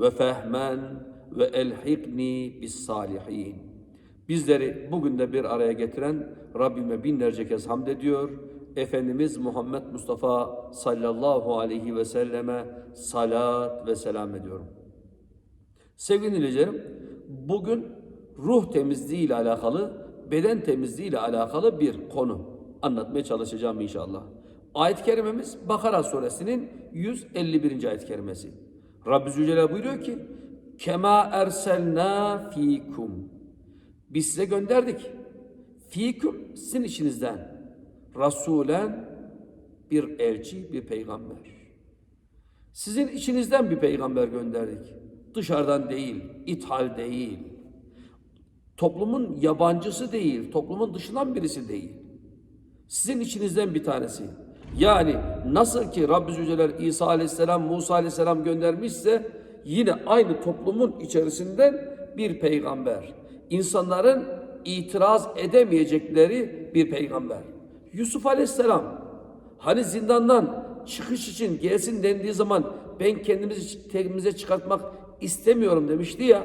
ve fehmen ve elhikni bis salihin. Bizleri bugün de bir araya getiren Rabbime binlerce kez hamd ediyor. Efendimiz Muhammed Mustafa sallallahu aleyhi ve selleme salat ve selam ediyorum. Sevgili dinleyicilerim, bugün ruh temizliği ile alakalı, beden temizliği ile alakalı bir konu anlatmaya çalışacağım inşallah. Ayet-i kerimemiz Bakara suresinin 151. ayet-i kerimesi. Rabbi Zülcelal buyuruyor ki, Kema erselna fikum. Biz size gönderdik. Fikum sizin içinizden. Rasulen bir elçi, bir peygamber. Sizin içinizden bir peygamber gönderdik. Dışarıdan değil, ithal değil. Toplumun yabancısı değil, toplumun dışından birisi değil. Sizin içinizden bir tanesi. Yani nasıl ki Rabbi Zülcelal İsa Aleyhisselam, Musa Aleyhisselam göndermişse yine aynı toplumun içerisinden bir peygamber. İnsanların itiraz edemeyecekleri bir peygamber. Yusuf Aleyhisselam hani zindandan çıkış için gelsin dendiği zaman ben kendimizi temize çıkartmak istemiyorum demişti ya.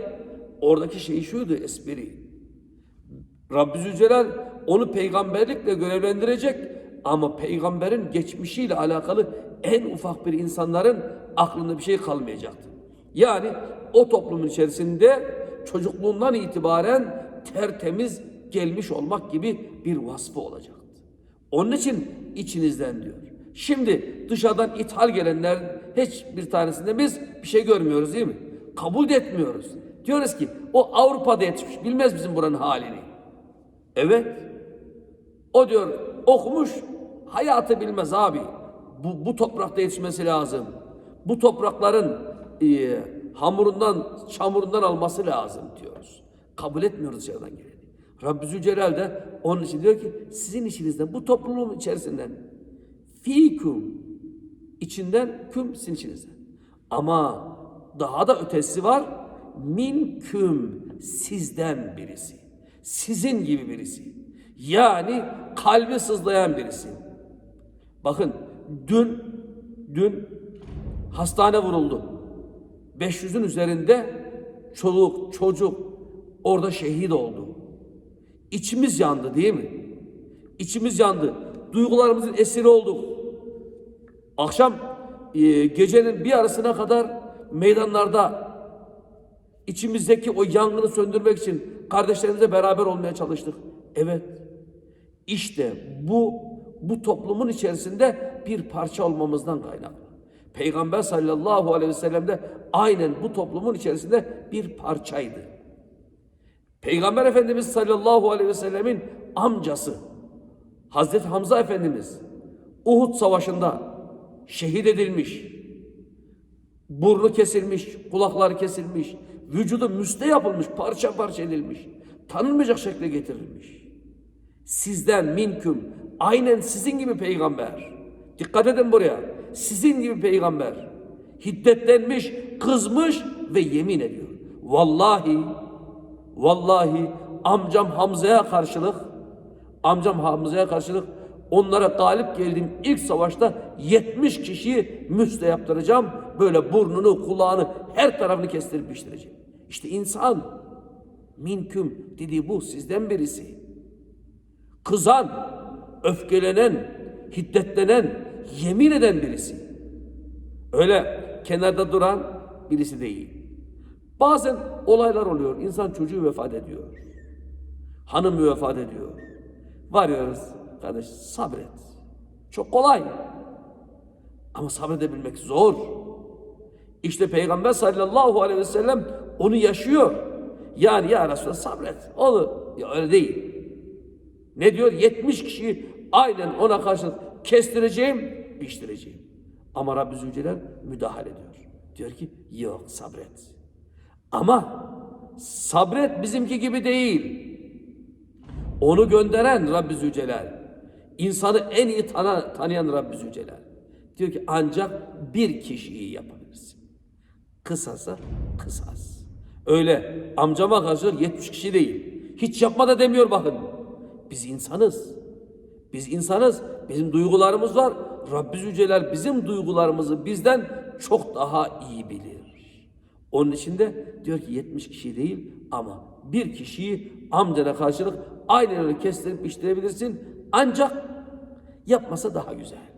Oradaki şey şuydu espri. Rabbi Zülcelal onu peygamberlikle görevlendirecek ama peygamberin geçmişiyle alakalı en ufak bir insanların aklında bir şey kalmayacaktı. Yani o toplumun içerisinde çocukluğundan itibaren tertemiz gelmiş olmak gibi bir vasfı olacaktı. Onun için içinizden diyor. Şimdi dışarıdan ithal gelenler hiçbir tanesinde biz bir şey görmüyoruz değil mi? Kabul de etmiyoruz. Diyoruz ki o Avrupa'da yetişmiş bilmez bizim buranın halini. Evet. O diyor okumuş hayatı bilmez abi. Bu, bu toprakta yetişmesi lazım. Bu toprakların e, hamurundan, çamurundan alması lazım diyoruz. Kabul etmiyoruz dışarıdan geleni. Rabbi Zülcelal de onun için diyor ki sizin içinizden bu toplumun içerisinden fikum içinden küm sizin içinizden. Ama daha da ötesi var minküm sizden birisi. Sizin gibi birisi. Yani kalbi sızlayan birisi. Bakın dün dün hastane vuruldu. 500'ün üzerinde çoluk, çocuk orada şehit oldu. İçimiz yandı değil mi? İçimiz yandı. Duygularımızın esiri olduk. Akşam e, gecenin bir arasına kadar meydanlarda içimizdeki o yangını söndürmek için kardeşlerimizle beraber olmaya çalıştık. Evet. İşte bu bu toplumun içerisinde bir parça olmamızdan kaynaklı. Peygamber sallallahu aleyhi ve sellem de aynen bu toplumun içerisinde bir parçaydı. Peygamber Efendimiz sallallahu aleyhi ve sellemin amcası Hazreti Hamza Efendimiz Uhud Savaşı'nda şehit edilmiş. Burnu kesilmiş, kulakları kesilmiş, vücudu müste yapılmış, parça parça edilmiş. Tanınmayacak şekle getirilmiş. Sizden minküm, aynen sizin gibi peygamber. Dikkat edin buraya. Sizin gibi peygamber. Hiddetlenmiş, kızmış ve yemin ediyor. Vallahi, vallahi amcam Hamza'ya karşılık, amcam Hamza'ya karşılık onlara galip geldiğim ilk savaşta 70 kişiyi müste yaptıracağım. Böyle burnunu, kulağını, her tarafını kestirip pişireceğim. İşte insan minküm dediği bu sizden birisi. Kızan, öfkelenen, hiddetlenen, yemin eden birisi. Öyle kenarda duran birisi değil. Bazen olaylar oluyor. İnsan çocuğu vefat ediyor. Hanım vefat ediyor. Varıyoruz. Kardeş sabret. Çok kolay. Ama sabredebilmek zor. İşte Peygamber sallallahu aleyhi ve sellem onu yaşıyor. Yani ya Resulallah sabret. Onu ya öyle değil. Ne diyor? 70 kişiyi aynen ona karşı kestireceğim, biçtireceğim. Ama Rabbi Zülcelal müdahale ediyor. Diyor ki yok sabret. Ama sabret bizimki gibi değil. Onu gönderen Rabbi Zülcelal. İnsanı en iyi tana, tanıyan Rabbi Zülcelal. Diyor ki ancak bir kişiyi yapabilirsin. Kısasa kısas. Öyle amcama karşı 70 kişi değil. Hiç yapma da demiyor bakın. Biz insanız. Biz insanız. Bizim duygularımız var. Rabbi Zülcelal bizim duygularımızı bizden çok daha iyi bilir. Onun için de diyor ki 70 kişi değil ama bir kişiyi amcana karşılık aynen öyle kestirip işleyebilirsin. Ancak yapmasa daha güzel.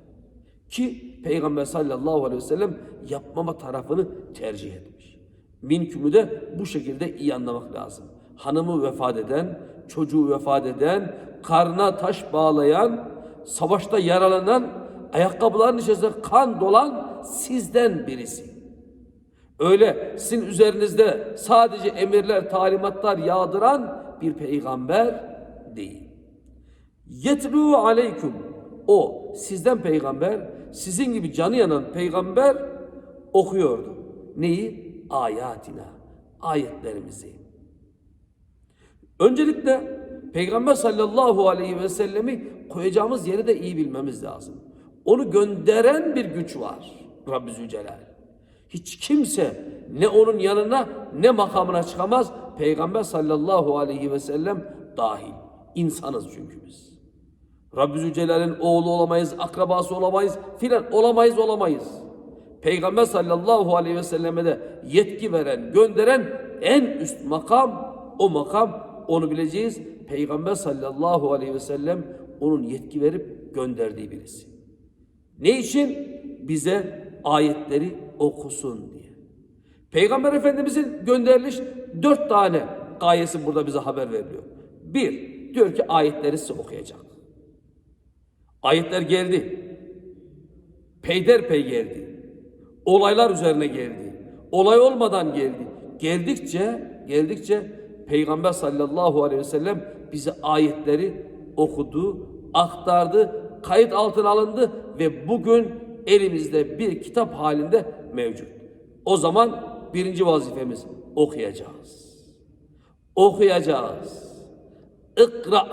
Ki Peygamber sallallahu aleyhi ve sellem yapmama tarafını tercih etmiş. Minkümü de bu şekilde iyi anlamak lazım. Hanımı vefat eden, çocuğu vefat eden, karnına taş bağlayan, savaşta yaralanan, ayakkabıların içerisinde kan dolan sizden birisi. Öyle sizin üzerinizde sadece emirler, talimatlar yağdıran bir peygamber değil. Yetlu aleyküm. O sizden peygamber, sizin gibi canı yanan peygamber okuyordu. Neyi? Ayatina. Ayetlerimizi. Öncelikle Peygamber sallallahu aleyhi ve sellemi koyacağımız yeri de iyi bilmemiz lazım. Onu gönderen bir güç var. Rabbi Zülcelal. Hiç kimse ne onun yanına ne makamına çıkamaz. Peygamber sallallahu aleyhi ve sellem dahil. İnsanız çünkü biz. Rabbi Zülcelal'in oğlu olamayız, akrabası olamayız, filan olamayız olamayız. Peygamber sallallahu aleyhi ve selleme de yetki veren, gönderen en üst makam o makam onu bileceğiz. Peygamber sallallahu aleyhi ve sellem onun yetki verip gönderdiği birisi. Ne için? Bize ayetleri okusun diye. Peygamber Efendimizin gönderiliş dört tane gayesi burada bize haber veriliyor. Bir, diyor ki ayetleri size okuyacak. Ayetler geldi. Peyderpey geldi. Olaylar üzerine geldi. Olay olmadan geldi. Geldikçe, geldikçe Peygamber sallallahu aleyhi ve sellem bize ayetleri okudu, aktardı, kayıt altına alındı ve bugün elimizde bir kitap halinde mevcut. O zaman birinci vazifemiz okuyacağız. Okuyacağız. İkra.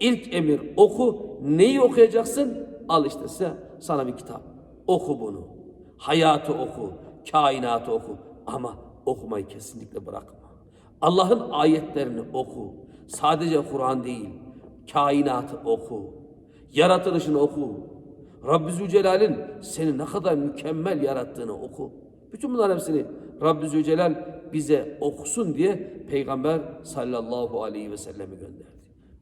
İlk emir oku. Neyi okuyacaksın? Al işte size, sana bir kitap. Oku bunu. Hayatı oku. Kainatı oku. Ama okumayı kesinlikle bırakma. Allah'ın ayetlerini oku. Sadece Kur'an değil. Kainatı oku. Yaratılışını oku. Rabbi Zülcelal'in seni ne kadar mükemmel yarattığını oku. Bütün bunların hepsini Rabbi Zülcelal bize okusun diye Peygamber sallallahu aleyhi ve sellemi gönderdi.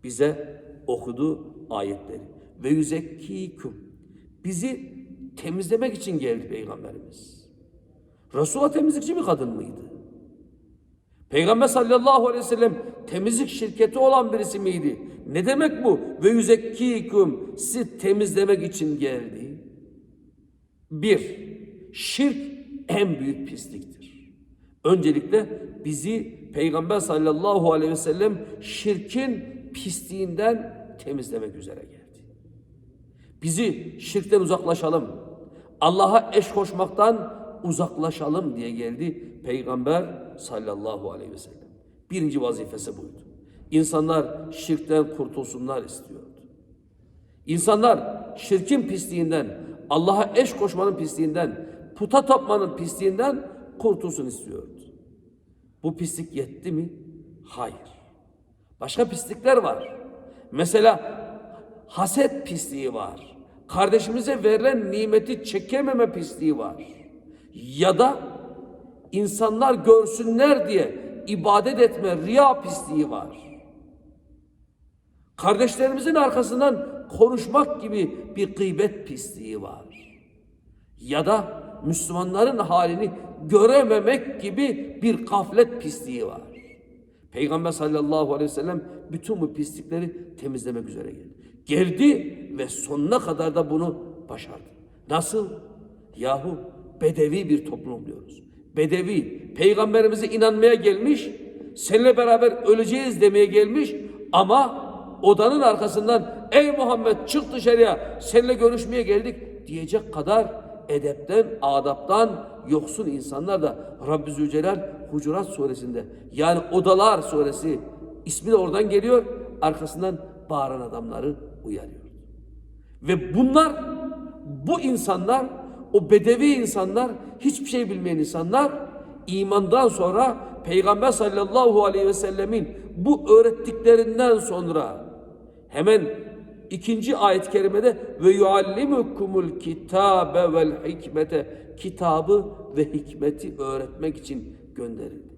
Bize okudu ayetleri. Ve yüzekkiküm. Bizi temizlemek için geldi Peygamberimiz. Resulullah temizlikçi bir kadın mıydı? Peygamber sallallahu aleyhi ve sellem temizlik şirketi olan birisi miydi? Ne demek bu? Ve yüzekkiküm sizi temizlemek için geldi. Bir, şirk en büyük pisliktir. Öncelikle bizi Peygamber sallallahu aleyhi ve sellem şirkin pisliğinden temizlemek üzere geldi. Bizi şirkten uzaklaşalım. Allah'a eş koşmaktan uzaklaşalım diye geldi Peygamber sallallahu aleyhi ve sellem. Birinci vazifesi buydu. İnsanlar şirkten kurtulsunlar istiyordu. İnsanlar şirkin pisliğinden, Allah'a eş koşmanın pisliğinden, puta tapmanın pisliğinden kurtulsun istiyordu. Bu pislik yetti mi? Hayır. Başka pislikler var. Mesela haset pisliği var. Kardeşimize verilen nimeti çekememe pisliği var. Ya da insanlar görsünler diye ibadet etme riya pisliği var. Kardeşlerimizin arkasından konuşmak gibi bir gıybet pisliği var. Ya da Müslümanların halini görememek gibi bir gaflet pisliği var. Peygamber sallallahu aleyhi ve sellem bütün bu pislikleri temizlemek üzere geldi. Geldi ve sonuna kadar da bunu başardı. Nasıl? Yahu bedevi bir toplum diyoruz. Bedevi, peygamberimize inanmaya gelmiş, seninle beraber öleceğiz demeye gelmiş ama odanın arkasından ey Muhammed çık dışarıya seninle görüşmeye geldik diyecek kadar edepten, adaptan yoksun insanlar da Rabbi Zülcelal Hucurat suresinde yani Odalar suresi ismi de oradan geliyor. Arkasından bağıran adamları uyarıyor. Ve bunlar bu insanlar o bedevi insanlar hiçbir şey bilmeyen insanlar imandan sonra Peygamber sallallahu aleyhi ve sellemin bu öğrettiklerinden sonra hemen ikinci ayet-i kerimede ve yuallimukumul kitabe vel hikmete kitabı ve hikmeti öğretmek için gönderildi.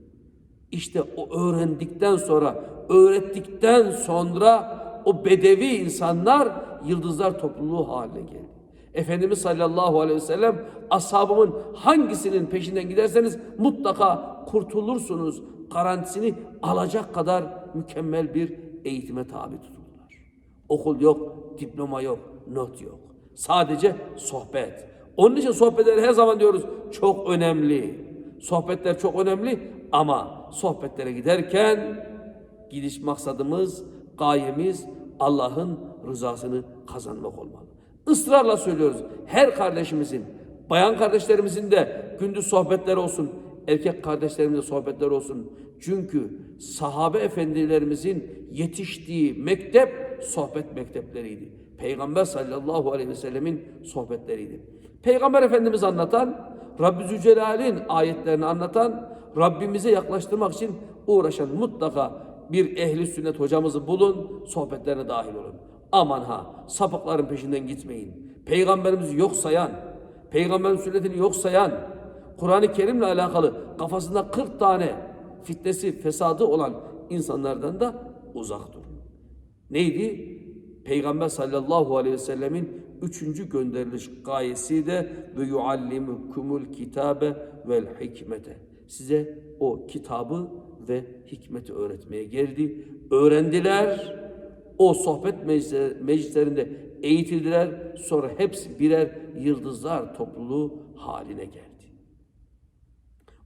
İşte o öğrendikten sonra, öğrettikten sonra o bedevi insanlar yıldızlar topluluğu haline geldi. Efendimiz sallallahu aleyhi ve sellem ashabımın hangisinin peşinden giderseniz mutlaka kurtulursunuz garantisini alacak kadar mükemmel bir eğitime tabi tutuldular. Okul yok, diploma yok, not yok. Sadece sohbet. Onun için sohbetler her zaman diyoruz çok önemli. Sohbetler çok önemli ama sohbetlere giderken gidiş maksadımız, gayemiz Allah'ın rızasını kazanmak olmalı. Israrla söylüyoruz. Her kardeşimizin, bayan kardeşlerimizin de gündüz sohbetler olsun, erkek kardeşlerimizin de sohbetler olsun. Çünkü sahabe efendilerimizin yetiştiği mektep sohbet mektepleriydi. Peygamber sallallahu aleyhi ve sellemin sohbetleriydi. Peygamber Efendimiz anlatan, Rabbi Zülcelal'in ayetlerini anlatan, Rabbimize yaklaştırmak için uğraşan mutlaka bir ehli sünnet hocamızı bulun, sohbetlerine dahil olun. Aman ha, sapıkların peşinden gitmeyin. Peygamberimizi yok sayan, peygamberin sünnetini yok sayan, Kur'an-ı Kerim'le alakalı kafasında 40 tane fitnesi, fesadı olan insanlardan da uzak durun. Neydi? Peygamber sallallahu aleyhi ve sellemin üçüncü gönderiliş gayesi de ve yuallimukumul kitabe vel hikmete. Size o kitabı ve hikmeti öğretmeye geldi. Öğrendiler. O sohbet meclis- meclislerinde eğitildiler. Sonra hepsi birer yıldızlar topluluğu haline geldi.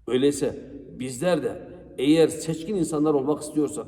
Öyleyse bizler de eğer seçkin insanlar olmak istiyorsak,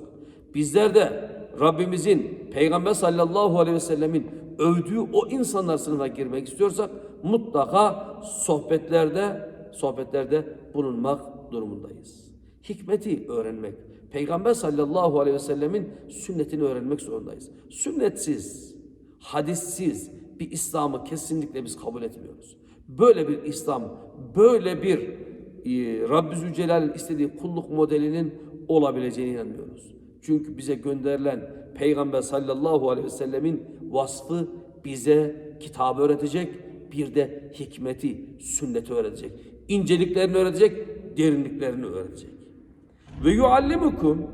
bizler de Rabbimizin Peygamber sallallahu aleyhi ve sellemin övdüğü o insanlar sınıfına girmek istiyorsak mutlaka sohbetlerde sohbetlerde bulunmak durumundayız. Hikmeti öğrenmek, Peygamber sallallahu aleyhi ve sellemin sünnetini öğrenmek zorundayız. Sünnetsiz, hadissiz bir İslam'ı kesinlikle biz kabul etmiyoruz. Böyle bir İslam, böyle bir e, Rabbi Zülcelal'in istediği kulluk modelinin olabileceğine inanmıyoruz. Çünkü bize gönderilen Peygamber sallallahu aleyhi ve sellemin vasfı bize kitabı öğretecek, bir de hikmeti, sünneti öğretecek. İnceliklerini öğretecek, derinliklerini öğretecek. Ve yuallimukum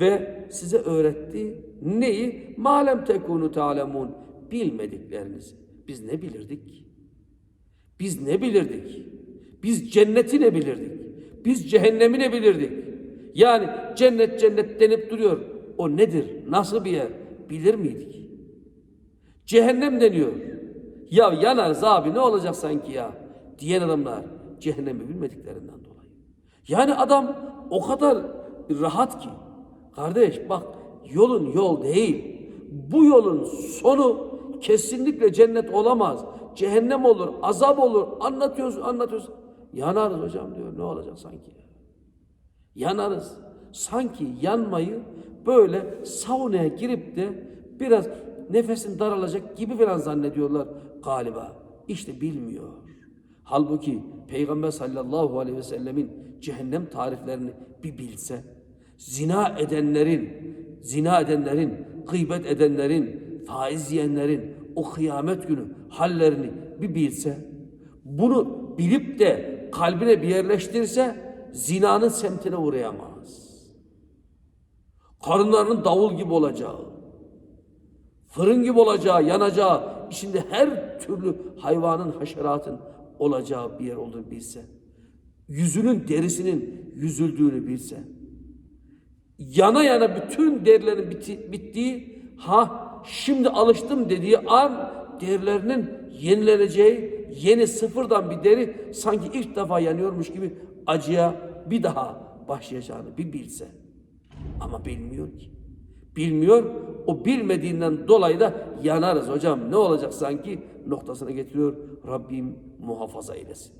ve size öğretti neyi? Malem tekunu ta'lemun bilmediklerinizi. Biz ne bilirdik? Biz ne bilirdik? Biz cenneti ne bilirdik? Biz cehennemi ne bilirdik? Yani cennet cennet denip duruyor. O nedir? Nasıl bir yer? Bilir miydik? Cehennem deniyor. Ya yanarız abi ne olacak sanki ya? Diyen adamlar cehennemi bilmediklerinden. Yani adam o kadar rahat ki. Kardeş bak yolun yol değil. Bu yolun sonu kesinlikle cennet olamaz. Cehennem olur, azap olur. Anlatıyoruz, anlatıyoruz. Yanarız hocam diyor. Ne olacak sanki? Yanarız. Sanki yanmayı böyle saunaya girip de biraz nefesin daralacak gibi falan zannediyorlar galiba. İşte bilmiyor. Halbuki Peygamber sallallahu aleyhi ve sellemin cehennem tariflerini bir bilse, zina edenlerin, zina edenlerin, gıybet edenlerin, faiz yiyenlerin o kıyamet günü hallerini bir bilse, bunu bilip de kalbine bir yerleştirse zinanın semtine uğrayamaz. Karınlarının davul gibi olacağı, fırın gibi olacağı, yanacağı, içinde her türlü hayvanın, haşeratın olacağı bir yer olduğunu bilse, yüzünün derisinin yüzüldüğünü bilse, yana yana bütün derilerin biti- bittiği, ha şimdi alıştım dediği an derilerinin yenileneceği, yeni sıfırdan bir deri sanki ilk defa yanıyormuş gibi acıya bir daha başlayacağını bir bilse. Ama bilmiyor ki. Bilmiyor. O bilmediğinden dolayı da yanarız hocam. Ne olacak sanki noktasına getiriyor Rabbim muhafaza eylesin.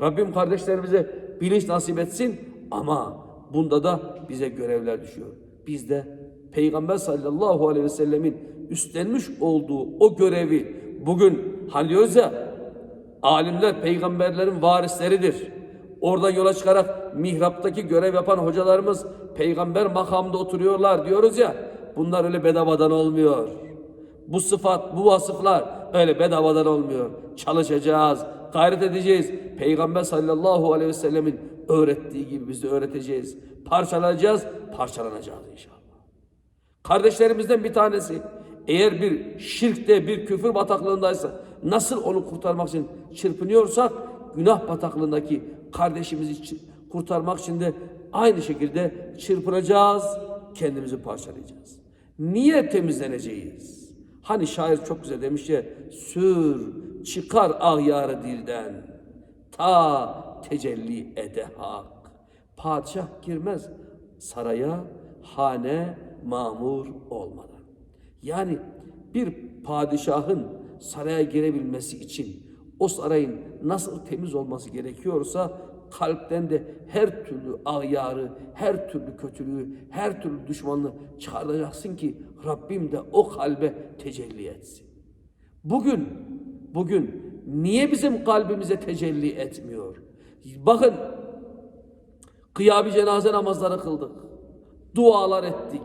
Rabbim kardeşlerimize bilinç nasip etsin ama bunda da bize görevler düşüyor. Biz de Peygamber sallallahu aleyhi ve sellemin üstlenmiş olduğu o görevi bugün hani diyoruz ya alimler peygamberlerin varisleridir. Oradan yola çıkarak mihraptaki görev yapan hocalarımız peygamber makamında oturuyorlar diyoruz ya. Bunlar öyle bedavadan olmuyor. Bu sıfat, bu vasıflar öyle bedavadan olmuyor. Çalışacağız, gayret edeceğiz. Peygamber sallallahu aleyhi ve sellemin öğrettiği gibi biz de öğreteceğiz. Parçalanacağız, parçalanacağız inşallah. Kardeşlerimizden bir tanesi eğer bir şirkte, bir küfür bataklığındaysa nasıl onu kurtarmak için çırpınıyorsak günah bataklığındaki kardeşimizi kurtarmak için de aynı şekilde çırpınacağız, kendimizi parçalayacağız. Niye temizleneceğiz? Hani şair çok güzel demiş ya, sür çıkar ahyarı dilden, ta tecelli ede hak. Padişah girmez saraya, hane mamur olmadan. Yani bir padişahın saraya girebilmesi için o sarayın nasıl temiz olması gerekiyorsa kalpten de her türlü ahyarı, her türlü kötülüğü, her türlü düşmanlığı çıkaracaksın ki Rabbim de o kalbe tecelli etsin. Bugün, bugün niye bizim kalbimize tecelli etmiyor? Bakın, kıyabi cenaze namazları kıldık. Dualar ettik.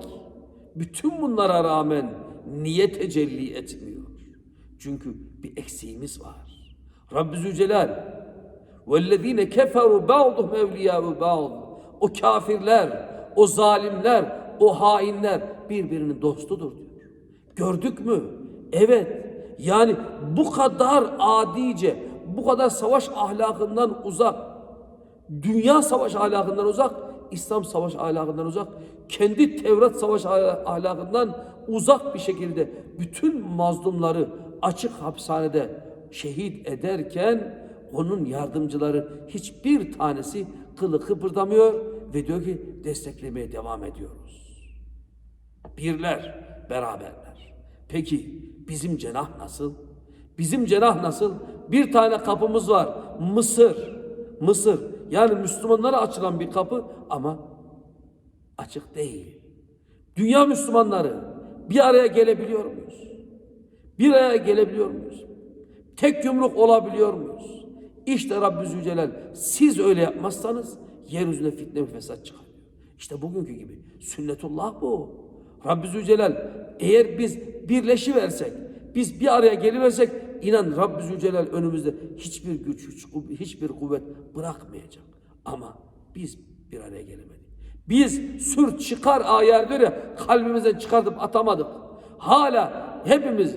Bütün bunlara rağmen niye tecelli etmiyor? Çünkü bir eksiğimiz var. Rabbi Zülcelal وَالَّذ۪ينَ كَفَرُوا بَعْضُهُمْ اَوْلِيَاءُ بَعْضٍ O kafirler, o zalimler, o hainler birbirinin dostudur diyor. Gördük mü? Evet. Yani bu kadar adice, bu kadar savaş ahlakından uzak, dünya savaş ahlakından uzak, İslam savaş ahlakından uzak, kendi Tevrat savaş ah- ahlakından uzak bir şekilde bütün mazlumları açık hapishanede şehit ederken onun yardımcıları hiçbir tanesi kılı kıpırdamıyor ve diyor ki desteklemeye devam ediyoruz. Birler, beraberler. Peki bizim cenah nasıl? Bizim cenah nasıl? Bir tane kapımız var. Mısır. Mısır. Yani Müslümanlara açılan bir kapı ama açık değil. Dünya Müslümanları bir araya gelebiliyor muyuz? Bir araya gelebiliyor muyuz? Tek yumruk olabiliyor muyuz? İşte Rabbi Zülcelal siz öyle yapmazsanız yeryüzüne fitne ve fesat çıkar. İşte bugünkü gibi. Sünnetullah bu. Rabbi Zülcelal eğer biz birleşiversek, biz bir araya geliversek inan Rabbi Zülcelal önümüzde hiçbir güç, hiç- hiçbir kuvvet bırakmayacak. Ama biz bir araya gelemedik. Biz sür çıkar ya kalbimizden çıkartıp atamadık. Hala hepimiz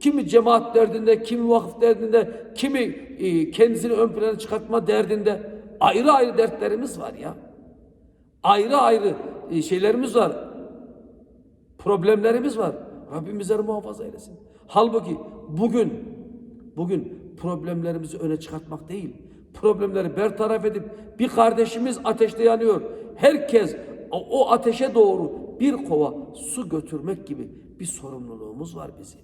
kimi cemaat derdinde, kimi vakıf derdinde, kimi e, kendisini ön plana çıkartma derdinde ayrı ayrı dertlerimiz var ya. Ayrı ayrı e, şeylerimiz var. Problemlerimiz var. Rabbim bizleri muhafaza eylesin. Halbuki bugün bugün problemlerimizi öne çıkartmak değil. Problemleri bertaraf edip bir kardeşimiz ateşte yanıyor. Herkes o, ateşe doğru bir kova su götürmek gibi bir sorumluluğumuz var bizim.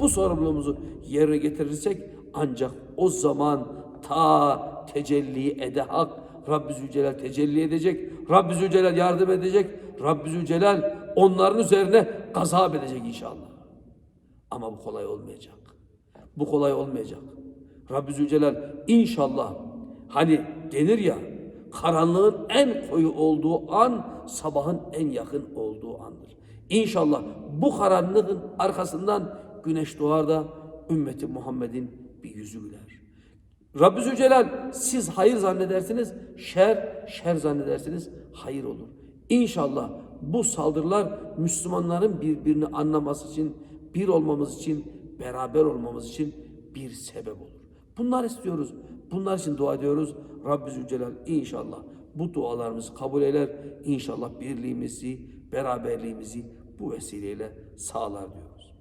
Bu sorumluluğumuzu yerine getirirsek ancak o zaman ta tecelli ede hak Rabbi Zülcelal tecelli edecek. Rabbi Zülcelal yardım edecek. Rabbi Zülcelal onların üzerine gazap edecek inşallah. Ama bu kolay olmayacak. Bu kolay olmayacak. Rabbi Zülcelal inşallah hani denir ya karanlığın en koyu olduğu an sabahın en yakın olduğu andır. İnşallah bu karanlığın arkasından güneş doğar da ümmeti Muhammed'in bir yüzü güler. Rabbi Zülcelal siz hayır zannedersiniz, şer, şer zannedersiniz, hayır olur. İnşallah bu saldırılar Müslümanların birbirini anlaması için, bir olmamız için, beraber olmamız için bir sebep olur. Bunlar istiyoruz. Bunlar için dua ediyoruz. Rabbi Zülcelal inşallah bu dualarımızı kabul eder. İnşallah birliğimizi, beraberliğimizi bu vesileyle sağlar diyoruz.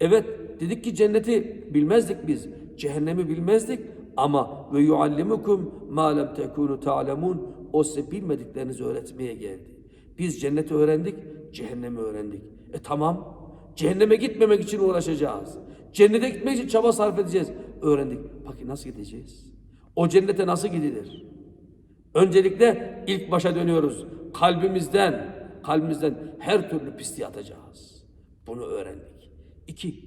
Evet dedik ki cenneti bilmezdik biz. Cehennemi bilmezdik ama ve yuallimukum ma lem tekunu ta'lemun o size bilmediklerinizi öğretmeye geldi. Biz cenneti öğrendik, cehennemi öğrendik. E tamam. Cehenneme gitmemek için uğraşacağız. Cennete gitmek için çaba sarf edeceğiz. Öğrendik. Peki nasıl gideceğiz? O cennete nasıl gidilir? Öncelikle ilk başa dönüyoruz. Kalbimizden, kalbimizden her türlü pisliği atacağız. Bunu öğrendik. İki,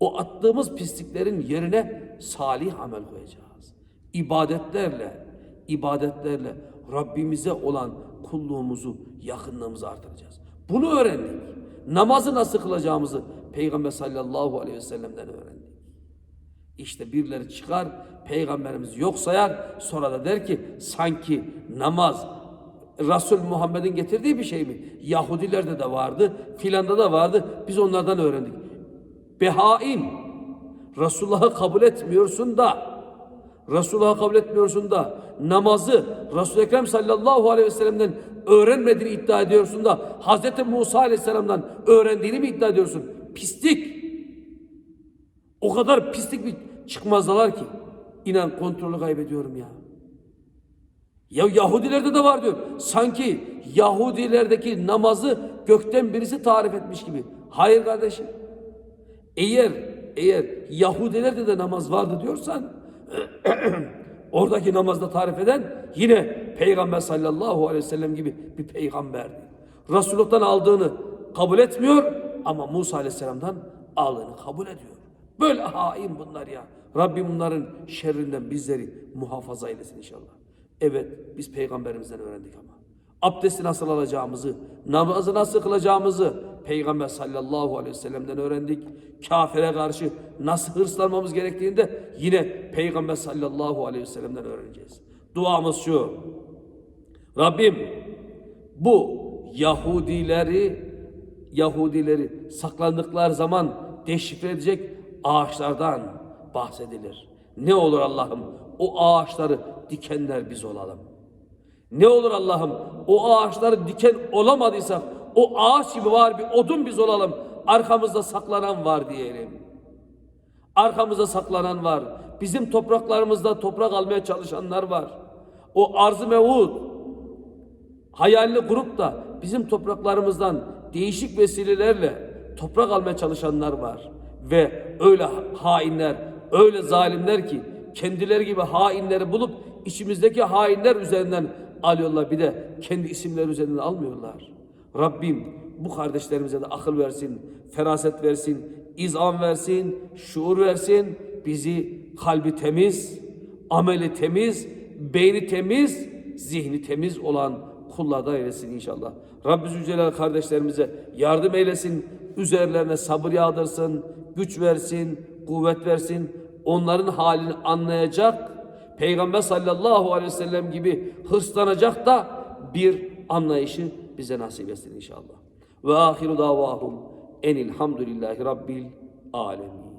o attığımız pisliklerin yerine salih amel koyacağız. İbadetlerle, ibadetlerle Rabbimize olan kulluğumuzu, yakınlığımızı artıracağız. Bunu öğrendik. Namazı nasıl kılacağımızı Peygamber sallallahu aleyhi ve sellem'den öğrendik. İşte birileri çıkar, peygamberimiz yok sayar, sonra da der ki sanki namaz Resul Muhammed'in getirdiği bir şey mi? Yahudilerde de vardı, filanda da vardı. Biz onlardan öğrendik. Behaim, Resulullah'ı kabul etmiyorsun da, Resulullah'ı kabul etmiyorsun da, namazı Resul-i Ekrem sallallahu aleyhi ve sellem'den öğrenmediğini iddia ediyorsun da, Hz. Musa aleyhisselam'dan öğrendiğini mi iddia ediyorsun? Pislik. O kadar pislik bir çıkmazdalar ki. İnan kontrolü kaybediyorum ya. Ya Yahudilerde de var diyor. Sanki Yahudilerdeki namazı gökten birisi tarif etmiş gibi. Hayır kardeşim. Eğer eğer Yahudilerde de namaz vardı diyorsan oradaki namazda tarif eden yine Peygamber sallallahu aleyhi ve sellem gibi bir peygamberdi. Resulullah'tan aldığını kabul etmiyor ama Musa aleyhisselamdan aldığını kabul ediyor. Böyle hain bunlar ya. Rabbim bunların şerrinden bizleri muhafaza eylesin inşallah. Evet biz peygamberimizden öğrendik ama. Abdesti nasıl alacağımızı, namazı nasıl kılacağımızı Peygamber sallallahu aleyhi ve sellem'den öğrendik. Kafire karşı nasıl hırslanmamız gerektiğini de yine Peygamber sallallahu aleyhi ve sellem'den öğreneceğiz. Duamız şu. Rabbim bu Yahudileri Yahudileri saklandıkları zaman deşifre edecek ağaçlardan bahsedilir. Ne olur Allah'ım o ağaçları dikenler biz olalım. Ne olur Allah'ım o ağaçları diken olamadıysak o ağaç gibi var bir odun biz olalım. Arkamızda saklanan var diyelim. Arkamızda saklanan var. Bizim topraklarımızda toprak almaya çalışanlar var. O arz-ı mevud hayalini kurup da bizim topraklarımızdan değişik vesilelerle toprak almaya çalışanlar var. Ve öyle hainler, öyle zalimler ki kendileri gibi hainleri bulup içimizdeki hainler üzerinden alıyorlar. Bir de kendi isimleri üzerinden almıyorlar. Rabbim bu kardeşlerimize de akıl versin, feraset versin, izan versin, şuur versin. Bizi kalbi temiz, ameli temiz, beyni temiz, zihni temiz olan kullardan eylesin inşallah. Rabbi Zülcelal kardeşlerimize yardım eylesin, üzerlerine sabır yağdırsın, güç versin, kuvvet versin. Onların halini anlayacak, Peygamber sallallahu aleyhi ve sellem gibi hırslanacak da bir anlayışı bize nasip etsin inşallah. Ve ahiru davahum enilhamdülillahi rabbil alemin.